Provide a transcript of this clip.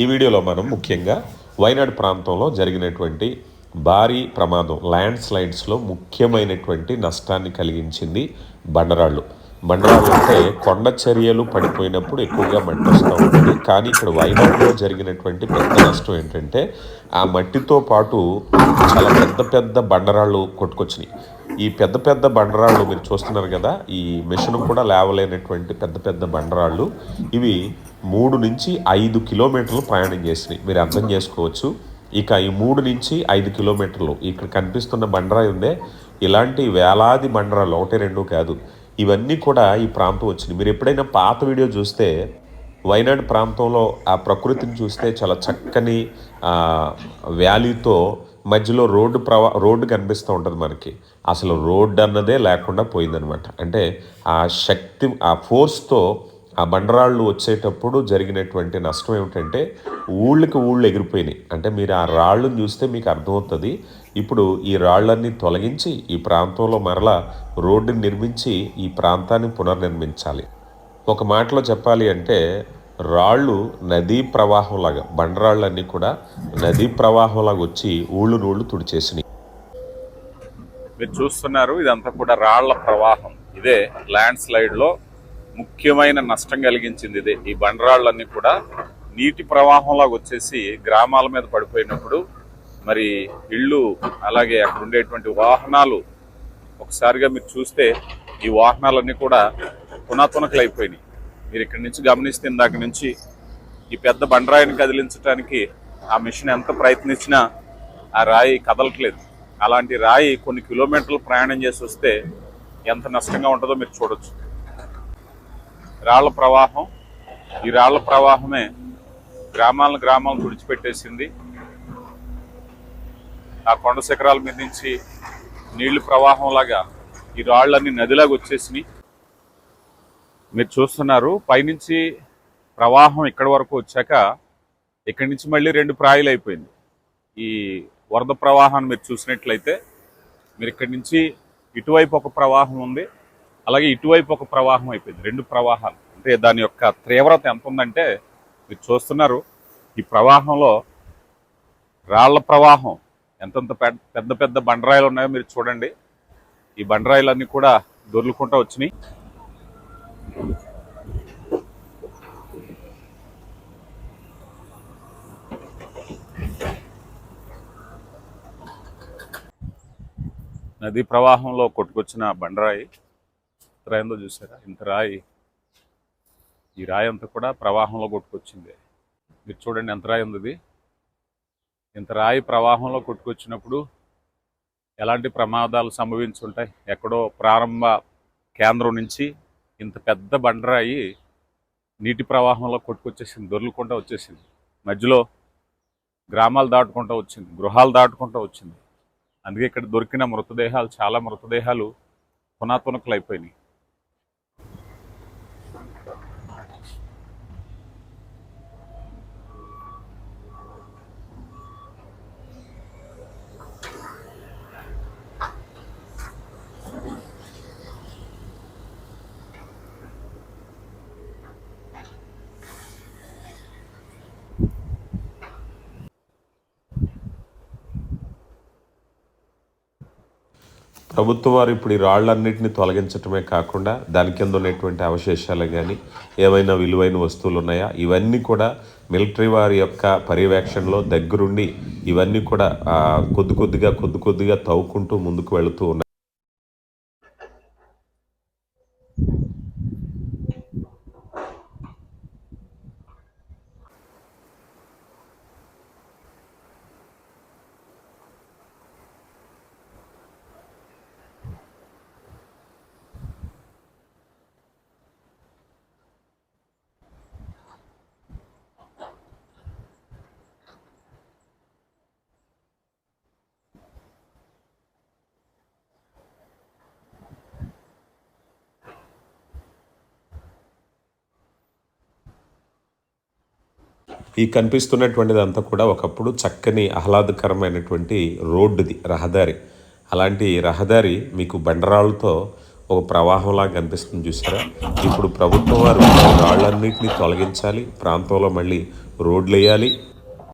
ఈ వీడియోలో మనం ముఖ్యంగా వైనాడు ప్రాంతంలో జరిగినటువంటి భారీ ప్రమాదం ల్యాండ్ స్లైడ్స్లో ముఖ్యమైనటువంటి నష్టాన్ని కలిగించింది బండరాళ్ళు. బండరాళ్ళు అంటే కొండ చర్యలు పడిపోయినప్పుడు ఎక్కువగా మట్టి వస్తూ ఉంటుంది. కానీ ఇక్కడ వైనాడులో జరిగినటువంటి పెద్ద నష్టం ఏంటంటే ఆ మట్టితో పాటు చాలా పెద్ద పెద్ద బండరాళ్ళు కొట్టుకొచ్చినాయి. ఈ పెద్ద పెద్ద బండరాళ్ళు మీరు చూస్తున్నారు కదా ఈ మిషన్ కూడా లేవలేనటువంటి పెద్ద పెద్ద బండరాళ్ళు. ఇవి మూడు నుంచి ఐదు కిలోమీటర్లు ప్రయాణం చేసినాయి. మీరు అర్థం చేసుకోవచ్చు. ఇక ఈ మూడు నుంచి ఐదు కిలోమీటర్లు ఇక్కడ కనిపిస్తున్న బండరాయి ఉందే. ఇలాంటి వేలాది బండరాలు ఒకటి రెండు కాదు. ఇవన్నీ కూడా ఈ ప్రాంతం వచ్చినాయి మీరు ఎప్పుడైనా పాత వీడియో చూస్తే వైనాడు ప్రాంతంలో ఆ ప్రకృతిని చూస్తే చాలా చక్కని వ్యాలీతో మధ్యలో రోడ్డు ప్రవా రోడ్డు కనిపిస్తూ ఉంటుంది మనకి. అసలు రోడ్డు అన్నదే లేకుండా పోయిందనమాట. అంటే ఆ శక్తి ఆ ఫోర్స్తో ఆ బండరాళ్ళు వచ్చేటప్పుడు జరిగినటువంటి నష్టం ఏమిటంటే ఊళ్ళకి ఊళ్ళు ఎగిరిపోయినాయి. అంటే మీరు ఆ రాళ్ళను చూస్తే మీకు అర్థమవుతుంది. ఇప్పుడు ఈ రాళ్ళన్నీ తొలగించి ఈ ప్రాంతంలో మరలా రోడ్డుని నిర్మించి ఈ ప్రాంతాన్ని పునర్నిర్మించాలి. ఒక మాటలో చెప్పాలి అంటే రాళ్ళు నదీ ప్రవాహంలాగా బండరాళ్ళన్నీ కూడా నదీ ప్రవాహంలాగా వచ్చి ఊళ్ళు నూళ్ళు తుడిచేసినాయి. మీరు చూస్తున్నారు ఇదంతా కూడా రాళ్ళ ప్రవాహం. ఇదే ల్యాండ్ స్లైడ్లో ముఖ్యమైన నష్టం కలిగించింది ఇదే. ఈ బండరాళ్ళన్నీ కూడా నీటి ప్రవాహంలాగా వచ్చేసి గ్రామాల మీద పడిపోయినప్పుడు మరి ఇళ్ళు అలాగే అక్కడ ఉండేటువంటి వాహనాలు ఒకసారిగా మీరు చూస్తే ఈ వాహనాలన్నీ కూడా పునాతునకలు అయిపోయినాయి మీరు ఇక్కడి నుంచి గమనిస్తే ఇందాక నుంచి ఈ పెద్ద బండరాయిని కదిలించడానికి ఆ మిషన్ ఎంత ప్రయత్నించినా ఆ రాయి కదలట్లేదు. అలాంటి రాయి కొన్ని కిలోమీటర్లు ప్రయాణం చేసి వస్తే ఎంత నష్టంగా ఉంటుందో మీరు చూడొచ్చు. రాళ్ళ ప్రవాహం. ఈ రాళ్ళ ప్రవాహమే గ్రామాలను గ్రామాలను తుడిచిపెట్టేసింది. ఆ కొండ శిఖరాల మీద నుంచి నీళ్ళు ప్రవాహం లాగా ఈ రాళ్ళన్నీ నదిలాగా వచ్చేసినాయి. మీరు చూస్తున్నారు పైనుంచి ప్రవాహం ఇక్కడి వరకు వచ్చాక ఇక్కడి నుంచి మళ్ళీ రెండు ప్రాయలు అయిపోయింది. ఈ వరద ప్రవాహాన్ని మీరు చూసినట్లయితే మీరు ఇక్కడి నుంచి ఇటువైపు ఒక ప్రవాహం ఉంది. అలాగే ఇటువైపు ఒక ప్రవాహం అయిపోయింది. రెండు ప్రవాహాలు. అంటే దాని యొక్క తీవ్రత ఎంత ఉందంటే మీరు చూస్తున్నారు ఈ ప్రవాహంలో రాళ్ళ ప్రవాహం ఎంతంత పెద్ద పెద్ద పెద్ద బండరాయిలు ఉన్నాయో మీరు చూడండి. ఈ బండరాయిలన్నీ కూడా దొర్లుకుంటూ వచ్చినాయి. నదీ ప్రవాహంలో కొట్టుకొచ్చిన బండరాయి రాయిందో చూసారా? ఇంత రాయి. ఈ రాయి అంతా కూడా ప్రవాహంలో కొట్టుకొచ్చింది. మీరు చూడండి ఎంత రాయి ఉంది ఇంత రాయి ప్రవాహంలో కొట్టుకొచ్చినప్పుడు ఎలాంటి ప్రమాదాలు సంభవించుంటాయి? ఎక్కడో ప్రారంభ కేంద్రం నుంచి ఇంత పెద్ద బండరాయి నీటి ప్రవాహంలో కొట్టుకొచ్చేసింది. దొర్లుకుంటూ వచ్చేసింది. మధ్యలో గ్రామాలు దాటుకుంటూ వచ్చింది. గృహాలు దాటుకుంటూ వచ్చింది. అందుకే ఇక్కడ దొరికిన మృతదేహాలు చాలా మృతదేహాలు పునాతునకలు అయిపోయినాయి ప్రభుత్వం వారు ఇప్పుడు ఈ రాళ్ళన్నింటినీ తొలగించటమే కాకుండా దాని కింద ఉన్నటువంటి అవశేషాలు కానీ ఏమైనా విలువైన వస్తువులు ఉన్నాయా ఇవన్నీ కూడా మిలిటరీ వారి యొక్క పర్యవేక్షణలో దగ్గరుండి ఇవన్నీ కూడా కొద్ది కొద్దిగా కొద్ది కొద్దిగా తవ్వుకుంటూ ముందుకు వెళుతూ ఉన్నాయి ఈ కనిపిస్తున్నటువంటిదంతా కూడా ఒకప్పుడు చక్కని ఆహ్లాదకరమైనటువంటి రోడ్డుది రహదారి. అలాంటి రహదారి మీకు బండరాళ్ళతో ఒక ప్రవాహంలా కనిపిస్తుంది చూసారా? ఇప్పుడు ప్రభుత్వం వారు రాళ్ళన్నింటినీ తొలగించాలి ప్రాంతంలో మళ్ళీ రోడ్లు వేయాలి